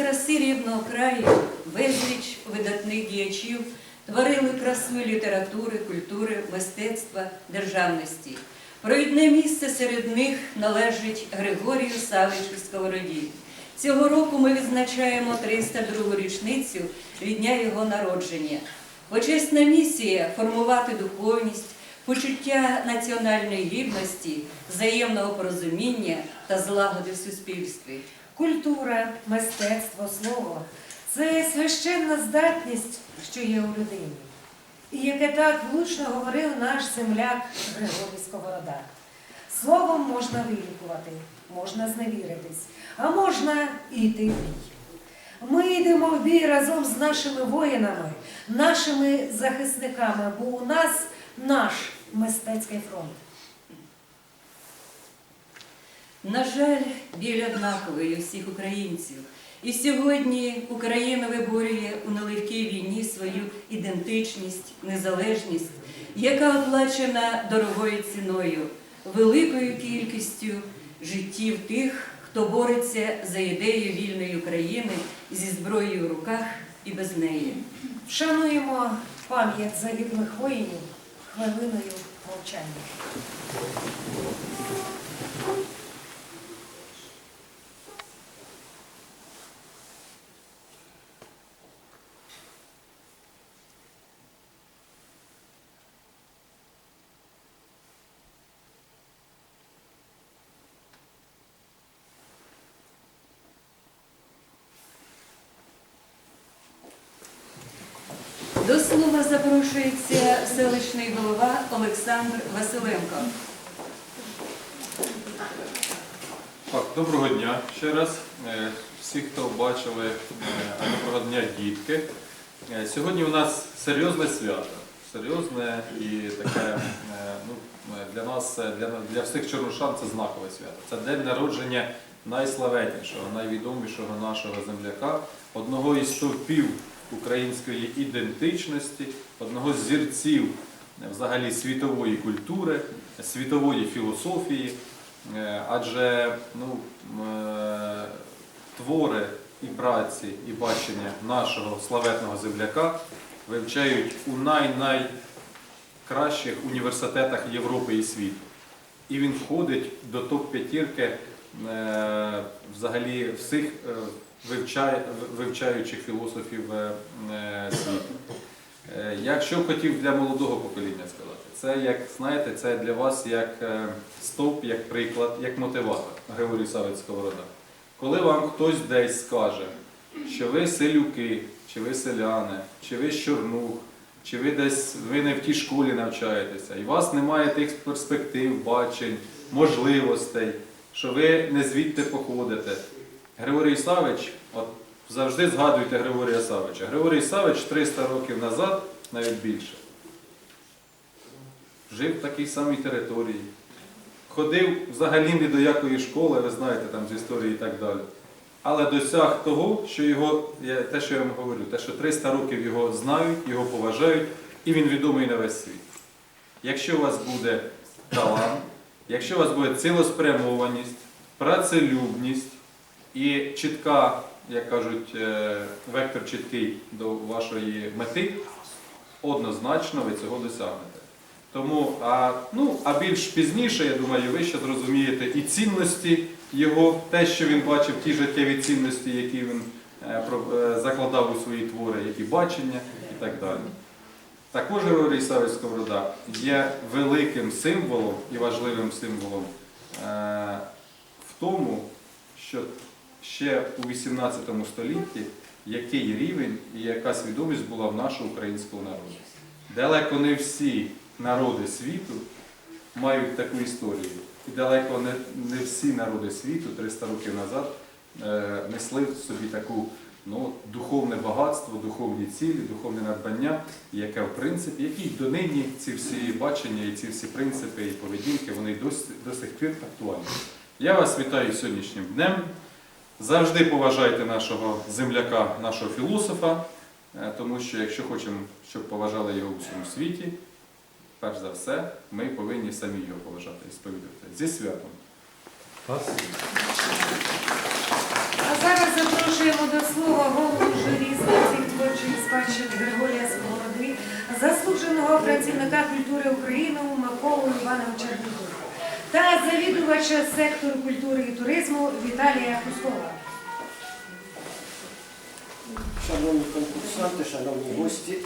краси рідного краю безліч видатних діячів творили красу літератури, культури, мистецтва, державності. Провідне місце серед них належить Григорію Савичу Сковороді. Цього року ми відзначаємо 302 річницю від дня його народження. Почесна місія формувати духовність, почуття національної гідності, взаємного порозуміння та злагоди в суспільстві. Культура, мистецтво, слово це священна здатність, що є у людині. І яке так влучно говорив наш земляк Григорій Сковорода. Словом можна вилікувати, можна зневіритись, а можна і йти в бій. Ми йдемо в бій разом з нашими воїнами, нашими захисниками, бо у нас наш мистецький фронт. На жаль, біль однаковий у всіх українців. І сьогодні Україна виборює у нелегкій війні свою ідентичність, незалежність, яка оплачена дорогою ціною, великою кількістю життів тих, хто бореться за ідею вільної України зі зброєю в руках і без неї. Вшануємо пам'ять загиблих воїнів хвилиною мовчання. До слова запрошується селищний голова Олександр Василенко. Так, доброго дня ще раз. Е, Всі, хто бачили е, доброго дня, дітки. Е, Сьогодні у нас серйозне свято. Серйозне і таке е, ну, е, для нас, е, для, для всіх чорнушан це знакове свято. Це день народження найславетнішого, найвідомішого нашого земляка, одного із стовпів української ідентичності, одного з зірців е, взагалі світової культури, світової філософії. Е, Адже ну, е, твори і праці, і бачення нашого славетного земляка вивчають у най-найкращих університетах Європи і світу. І він входить до топ-п'ятірки е, взагалі всіх вивчаючих філософів світу. Е, Якщо б хотів для молодого покоління сказати, це як знаєте, це для вас як е, стовп, як приклад, як мотиватор Григорій Савець Сковорода. Коли вам хтось десь скаже, що ви селюки, чи ви селяни, чи ви з Чорнух, чи ви десь ви не в тій школі навчаєтеся, і у вас немає тих перспектив, бачень, можливостей, що ви не звідти походите. Григорій Савич, от завжди згадуйте Григорія Савича. Григорій Савич 300 років назад, навіть більше, жив в такій самій території. Ходив взагалі ні до якої школи, ви знаєте, там з історії і так далі. Але досяг того, що його, те, що я вам говорю, те, що 300 років його знають, його поважають, і він відомий на весь світ. Якщо у вас буде талант, якщо у вас буде цілеспрямованість, працелюбність і чітка, як кажуть, е, вектор чіткий до вашої мети, однозначно ви цього досягнете. Тому, а, ну, а більш пізніше, я думаю, ви ще зрозумієте і цінності його, те, що він бачив, ті життєві цінності, які він е, е, закладав у свої твори, які бачення і так далі. Також Григорій Савич Сковорода є великим символом і важливим символом в тому, що ще у 18 столітті який рівень і яка свідомість була в нашого українського народу. Далеко не всі народи світу мають таку історію. І далеко не, не всі народи світу 300 років назад е, несли в собі таку ну, духовне багатство, духовні цілі, духовне надбання, яке в принципі, які донині ці всі бачення і ці всі принципи і поведінки, вони до, сих пір актуальні. Я вас вітаю сьогоднішнім днем. Завжди поважайте нашого земляка, нашого філософа, е, тому що якщо хочемо, щоб поважали його у всьому світі, перш за все, ми повинні самі його поважати і сповідувати. Зі святом! А зараз запрошуємо до слова голову журі з нації творчої спадщини Григорія Сковороди, заслуженого працівника культури України Миколу Івановича Дуду та завідувача сектору культури і туризму Віталія Кускова. Шановні конкурсанти, шановні гості,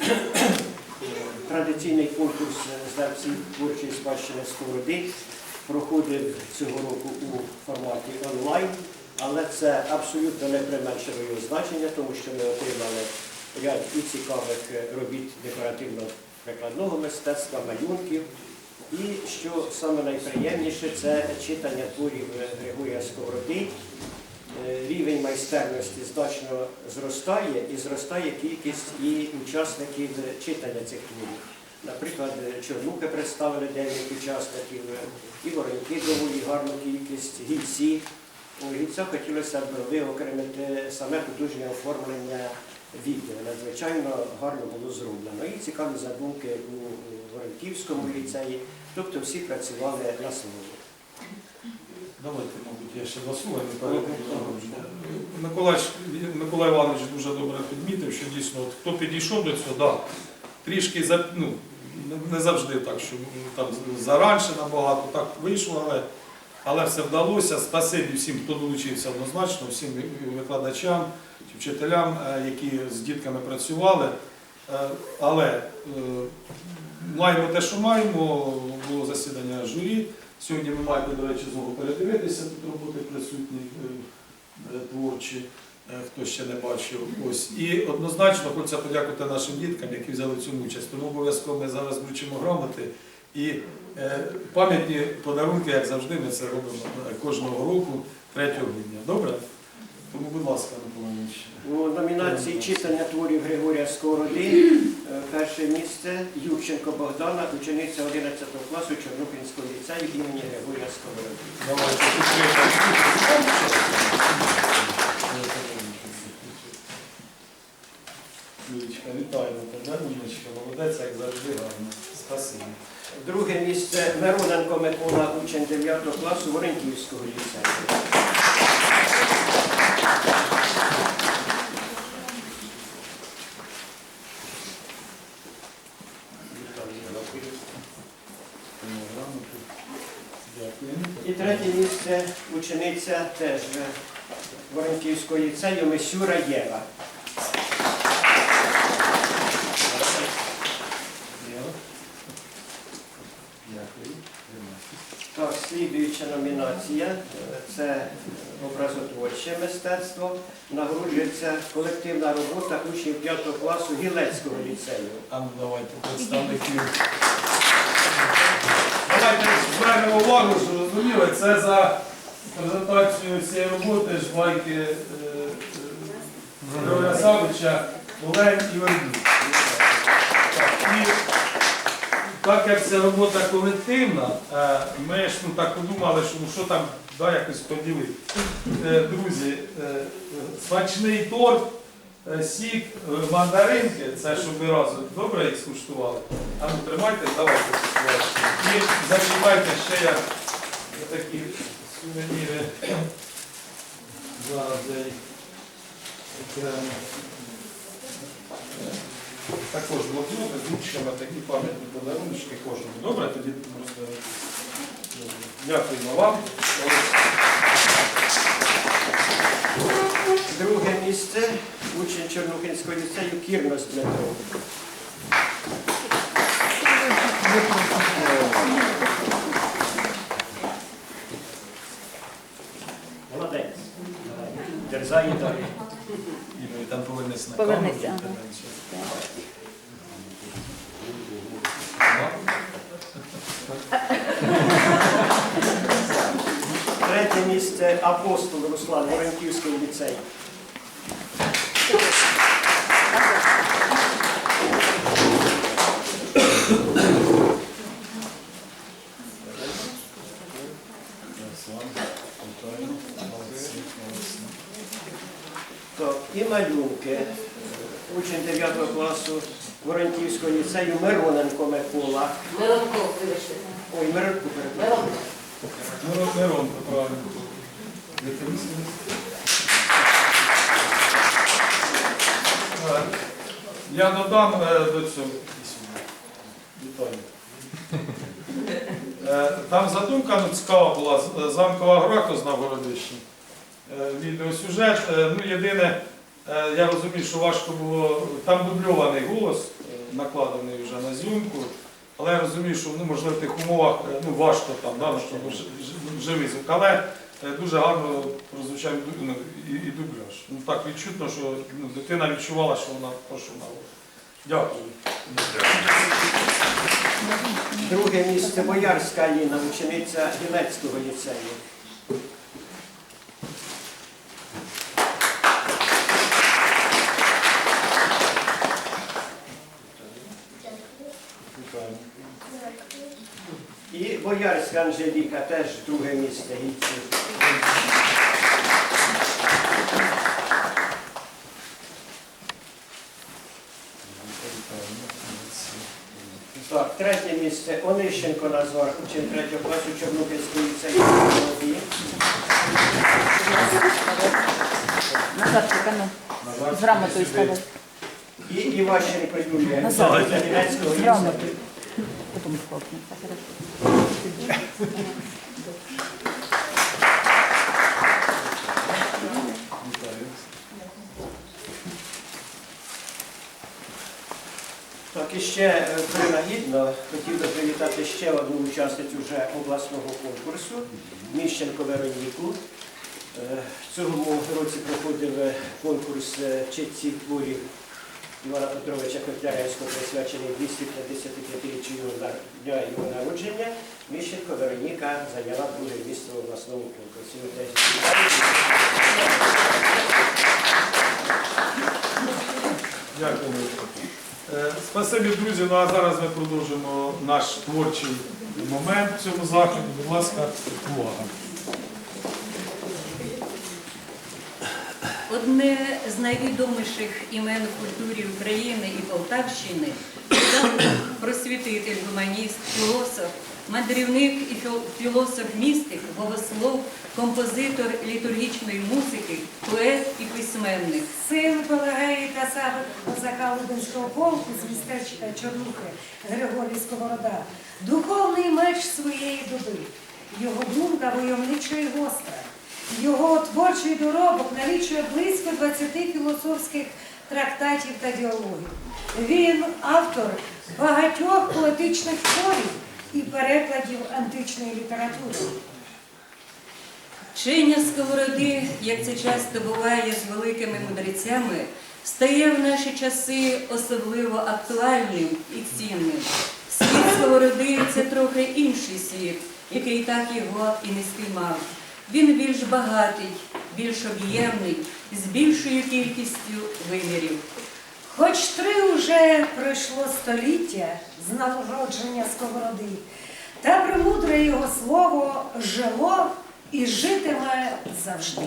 традиційний конкурс знавців творчої спадщини Сковороди проходив цього року у форматі онлайн, але це абсолютно не применшило його значення, тому що ми отримали ряд і цікавих робіт декоративно-прикладного мистецтва, малюнків. І що саме найприємніше, це читання творів Григорія Сковороди. Е, рівень майстерності значно зростає і зростає кількість і учасників читання цих творів. Наприклад, Чорнуки представили 9 учасників, і Вороньки доволі гарну кількість, гільці. У гільцях хотілося б виокремити саме художнє оформлення відео. Надзвичайно гарно було зроблено. І цікаві задумки у Воронківському ліцеї, тобто всі працювали на слово. Давайте, мабуть, я ще два слова не перебуду. Миколай, Іванович дуже добре підмітив, що дійсно, от, хто підійшов до цього, да, трішки за- ну, не- завжди так, що там заранше набагато так вийшло, але, але все вдалося. Спасибі всім, хто долучився однозначно, всім викладачам, вчителям, е, які з дітками працювали. Е, Але е, маємо те, що маємо, було засідання журі. Сьогодні ви маєте, до речі, знову передивитися тут роботи присутні е, творчі, хто ще не бачив. Ось. І однозначно хочеться подякувати нашим діткам, які взяли цьому участь. Тому обов'язково ми зараз вручимо грамоти. І пам'ятні подарунки, як завжди, ми це робимо кожного року, 3 грудня. Добре? Тому, будь ласка, Миколаївич. У номінації читання творів Григорія Сковороди е, перше місце Юрченко Богдана, учениця 11 класу Чорнухинського ліцею імені Григорія Сковороди. Давайте. Юлічка, вітаємо тебе, Умничка, молодець, як завжди гарно. Спасибі. Друге місце Мироненко Микола, учень 9 класу Воронківського ліцею. І третє місце учениця теж Воронківського ліцею Мисюра Єва. Дякую. Так, слідуюча номінація е, це образотворче мистецтво. Нагороджується колективна робота учнів 5 класу Гілецького ліцею. А ну давайте представників. Давайте звернемо увагу, що розуміли, це за презентацію цієї роботи ж байки е, е, Георгія Савича Олень і Вербюк. Так, як ця робота колективна, е, ми ж ну, так подумали, що ну, що там да, якось поділити. Е, Друзі, е, смачний торт, сік, мандаринки, це щоб ви разом добре їх скуштували. А ну тримайте, давайте куштувати. І зачіпайте ще я такі сувеніри. Зараз я їх окремо. Також блокноти з ручками, такі пам'ятні подарунки кожному. Добре, тоді розберемо. Дякуємо вам. Друге місце учень Чорнухинського ліцею Кірнос Дмитро. Молодець. Дерзай і далі. І там повернеться на Повернеться, камеру. Місце апостол Руслан Воронківський ліцей. Так, і малюнки. Учень 9 класу Воронківського ліцею Мироненко Микола. Миронко, вибачте. Ой, Миронко перепрошую. Миронко. Мирон, Мирон, правильно. Е, Я додам е, до цього. Е, Там задумка ну, цікава була, замкова гра, хто Городищі. Е, Відеосюжет. Ну, єдине, я розумію, що важко було, там дубльований голос, накладений вже на зйомку, але я розумію, що ну, можливо в тих умовах ну, важко там, да, ну, ж- живий звук. Але дуже гарно прозвучав ну, і, і дубляж. Ну, так відчутно, що ну, дитина відчувала, що вона то. Дякую. Друге місце Боярська Аліна, учениця Гілецького ліцею. І Боярська Анжеліка теж друге місце гідців. Так, третє місце Онищенко Назар, учень третього класу Чорнобильської ліцею технології. А ну, з грамотою ставай. І Іващенко Юлія, Гілецького З грамотою. Потім хлопне. Так. І ще е, принагідно хотів би привітати ще одну учасницю вже обласного конкурсу Міщенко Вероніку. Е, В цьому році проходив конкурс е, читців творів Івана Петровича Котляревського, присвячений 255-річчю його на- дня його народження. Міщенко Вероніка зайняла друге місце в обласному конкурсі. Дякую. Е, Спасибі, друзі. Ну а зараз ми продовжимо наш творчий момент в цьому заході. Будь ласка, увага. Одне з найвідоміших імен в культурі України і Полтавщини просвітитель, гуманіст, філософ, мандрівник і філософ-містик, богослов, композитор літургічної музики, поет і письменник. Син Сави козака Лубенського полку з містечка Чорнухи Григорій Сковорода, духовний меч своєї доби, його думка войовнича і гостра, його творчий доробок налічує близько 20 філософських трактатів та діалогів. Він автор багатьох поетичних творів і перекладів античної літератури. Вчення сковороди, як це часто буває з великими мудрецями, стає в наші часи особливо актуальним і цінним. Світ сковороди це трохи інший світ, який так його і не спіймав. Він більш багатий, більш об'ємний, з більшою кількістю вимірів. Хоч три уже пройшло століття з народження сковороди, та премудре його слово жило і житиме завжди.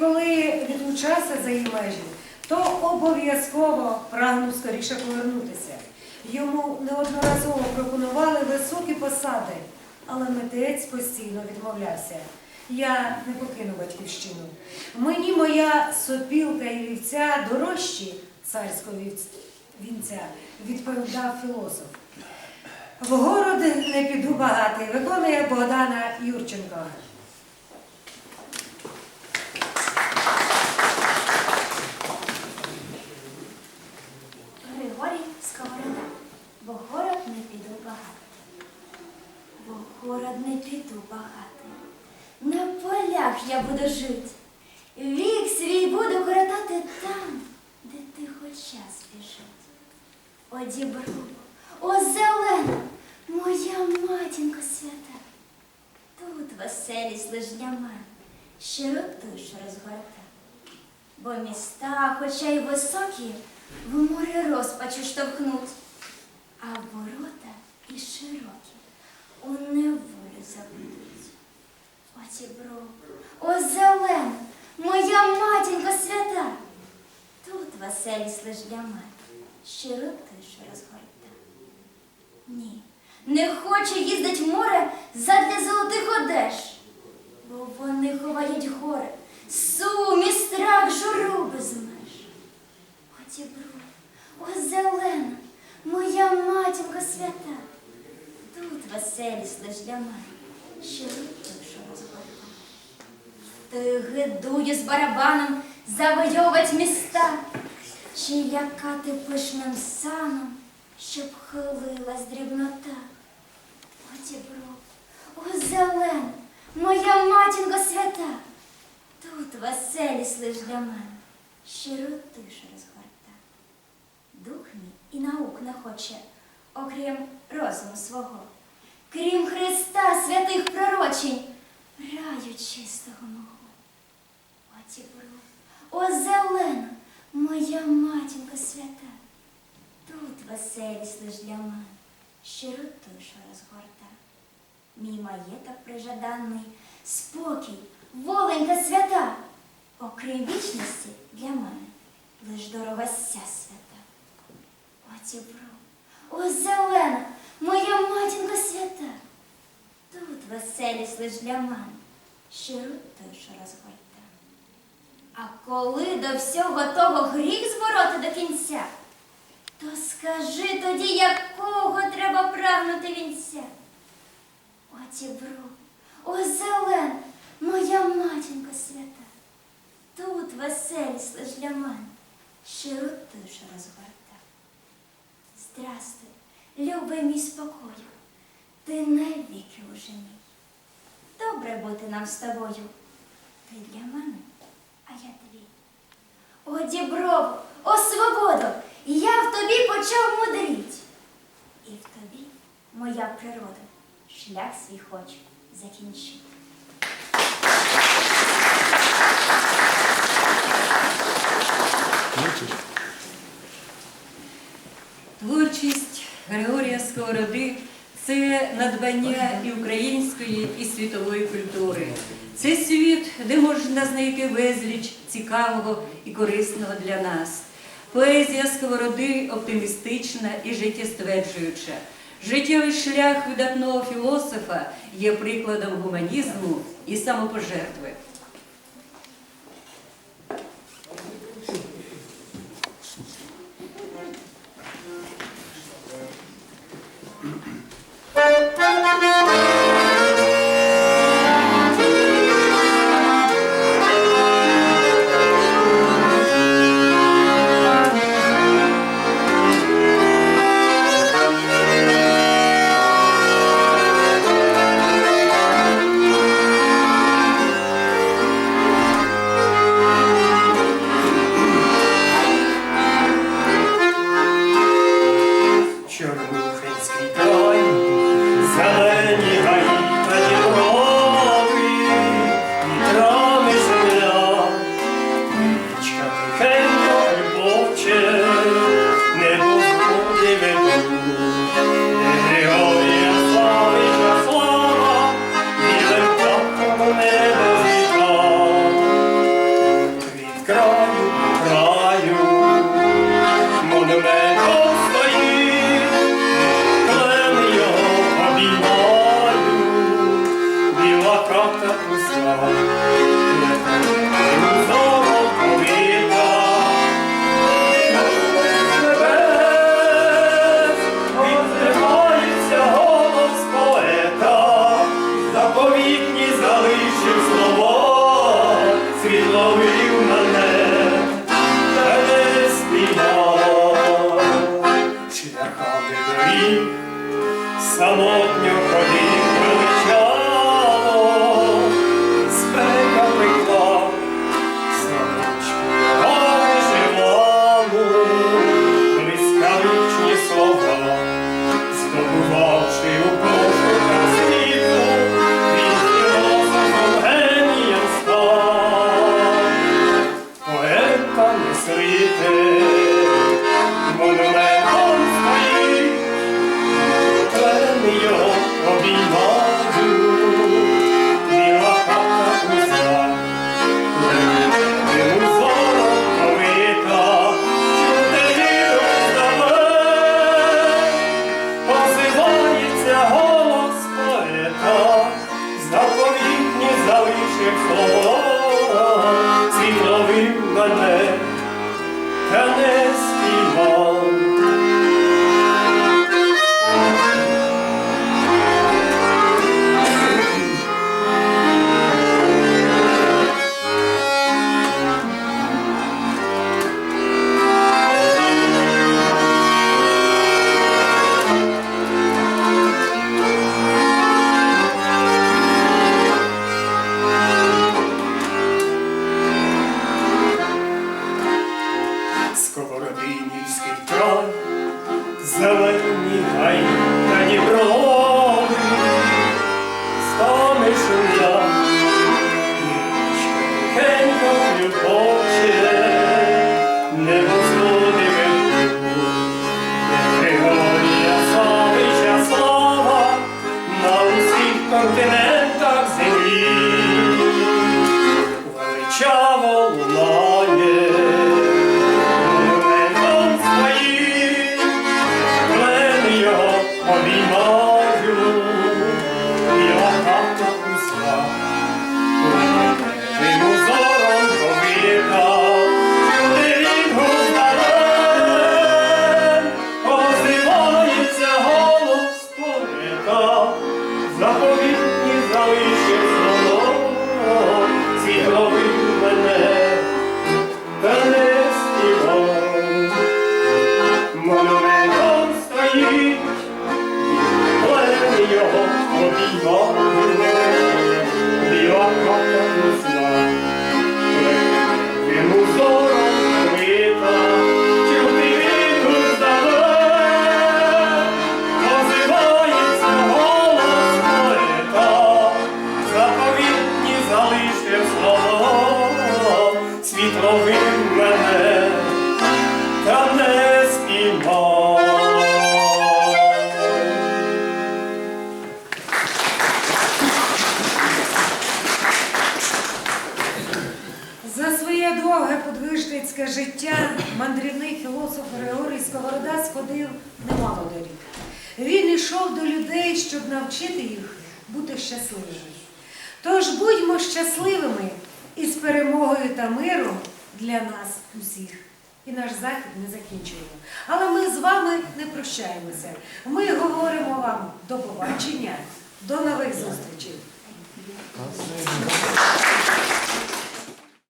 Вибирався за її межі, то обов'язково прагнув скоріше повернутися. Йому неодноразово пропонували високі посади, але митець постійно відмовлявся. Я не покину батьківщину. Мені моя сопілка і вівця дорожчі царського вінця, відповідав філософ. В город не піду багатий, виконує Богдана Юрченко. Григорій Сковорода, бо город не піду багато. Бо город не піду багато. На полях я буду жить. Вік свій буду коротати там, де тихо час біжить. О дібру, о зелена, моя матінко свята. Тут веселість лиш для мене, щироту що розгорта. Бо міста, хоча й високі, в море розпачу штовхнуть, а ворота і широкі у неволю забудуть. О тібро, о зелена, моя матінко свята. Тут веселість лиш для мене, щиро тишу розгорта. Ні, не хочу їздить в море задля золотих одеж, бо вони ховають горе, сум і страх, журу без меж. О дібро, о зелена, моя матінко свята, тут веселість лиш для мене, щиро гидує з барабаном завойовать міста, чи лякати пишним саном, щоб хилилась дрібнота. О дібро, о зелена, моя матінко свята, тут веселість лиш для мене, щиро тиша розгорта. Дух мій і наук не хоче, окрім розуму свого, крім Христа святих пророчень, раю чистого мого. О дібро, о зелена, моя матінко свята, тут веселість лиш для мене, щиро тиша розгорта. Мій маєток прижаданий, спокій, воленька свята, окрім вічності для мене, лиш дорога ся свята. О дібро, о зелена, моя матінко свята, тут веселість лиш для мене, щиро тишу розгорта. А коли до всього того гріх звороти до кінця, то скажи тоді, якого треба прагнути вінця. О дібро, о зелен, моя матінко свята, тут веселість лиш для мене, щиро тишу розгорта. Здрастуй, любий мій спокою, ти навіки уже мій. Добре бути нам з тобою, ти для мене, я твій. О, діброво, о свободо, я в тобі почав мудріть. І в тобі, моя природа, шлях свій хочу закінчити. Творчість Григорія Сковороди це надбання і української, і світової культури. Це світ, де можна знайти безліч цікавого і корисного для нас. Поезія Сковороди оптимістична і життєстверджуюча. Життєвий шлях видатного філософа є прикладом гуманізму і самопожертви. Бог, зіновив мене, та не співав. broken нас усіх. І наш захід не закінчуємо. Але ми з вами не прощаємося. Ми говоримо вам до побачення, до нових зустрічей.